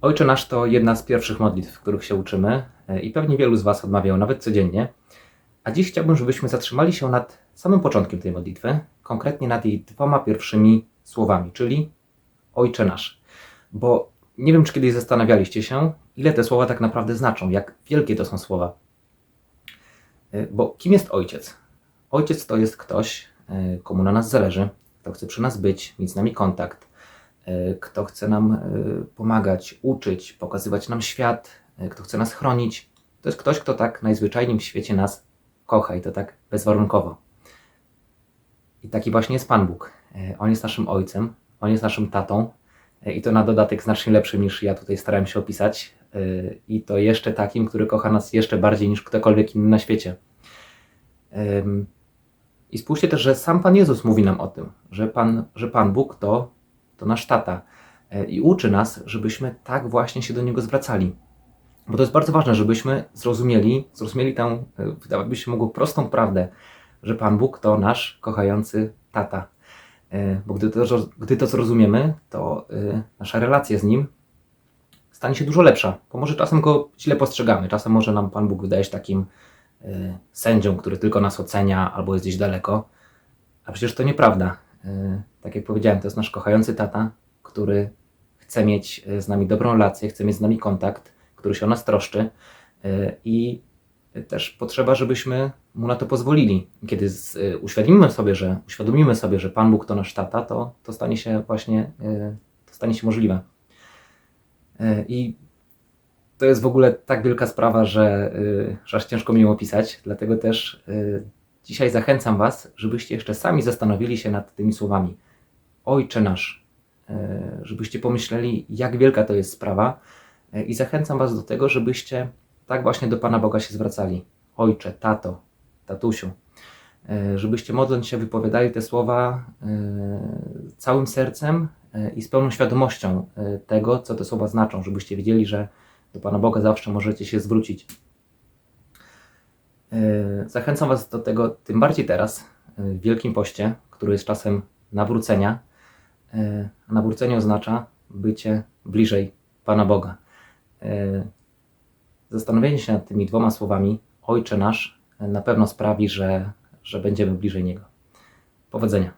Ojcze Nasz to jedna z pierwszych modlitw, których się uczymy e, i pewnie wielu z Was odmawiają nawet codziennie. A dziś chciałbym, żebyśmy zatrzymali się nad samym początkiem tej modlitwy, konkretnie nad jej dwoma pierwszymi słowami, czyli Ojcze Nasz. Bo nie wiem, czy kiedyś zastanawialiście się, ile te słowa tak naprawdę znaczą, jak wielkie to są słowa. E, Bo kim jest ojciec? Ojciec to jest ktoś, e, komu na nas zależy, kto chce przy nas być, mieć z nami kontakt, kto chce nam e, pomagać, uczyć, pokazywać nam świat, e, kto chce nas chronić. To jest ktoś, kto tak najzwyczajniej w świecie nas kocha i to tak bezwarunkowo. I taki właśnie jest Pan Bóg. E, On jest naszym ojcem, on jest naszym tatą e, i to na dodatek znacznie lepszym niż ja tutaj starałem się opisać. E, I to jeszcze takim, który kocha nas jeszcze bardziej niż ktokolwiek inny na świecie. I spójrzcie też, że sam Pan Jezus mówi nam o tym, że Pan, że Pan Bóg to, to nasz tata E, i uczy nas, żebyśmy tak właśnie się do Niego zwracali. Bo to jest bardzo ważne, żebyśmy zrozumieli, zrozumieli tę, e, wydawałoby się mogło prostą prawdę, że Pan Bóg to nasz kochający tata. E, Bo gdy to, gdy to zrozumiemy, to e, nasza relacja z Nim stanie się dużo lepsza. Bo może czasem go źle postrzegamy, czasem może nam Pan Bóg wydaje się takim e, sędzią, który tylko nas ocenia albo jest gdzieś daleko. A przecież to nieprawda. Tak jak powiedziałem, to jest nasz kochający tata, który chce mieć e, z nami dobrą relację, chce mieć z nami kontakt, który się o nas troszczy e, i też potrzeba, żebyśmy mu na to pozwolili. Kiedy e, uświadomimy sobie, że uświadomimy sobie, że Pan Bóg to nasz tata, to, to stanie się właśnie to stanie się możliwe. I to jest w ogóle tak wielka sprawa, że, że aż ciężko mi ją opisać. Dlatego też dzisiaj zachęcam Was, żebyście jeszcze sami zastanowili się nad tymi słowami. Ojcze nasz, y, żebyście pomyśleli, jak wielka to jest sprawa. Y, I zachęcam Was do tego, żebyście tak właśnie do Pana Boga się zwracali. Ojcze, tato, tatusiu. Y, Żebyście modląc się wypowiadali te słowa całym sercem i z pełną świadomością tego, co te słowa znaczą, żebyście wiedzieli, że do Pana Boga zawsze możecie się zwrócić. Zachęcam Was do tego tym bardziej teraz, w Wielkim Poście, który jest czasem nawrócenia. A Nawrócenie oznacza bycie bliżej Pana Boga. Yy, Zastanowienie się nad tymi dwoma słowami, Ojcze nasz, na pewno sprawi, że, że będziemy bliżej Niego. Powodzenia.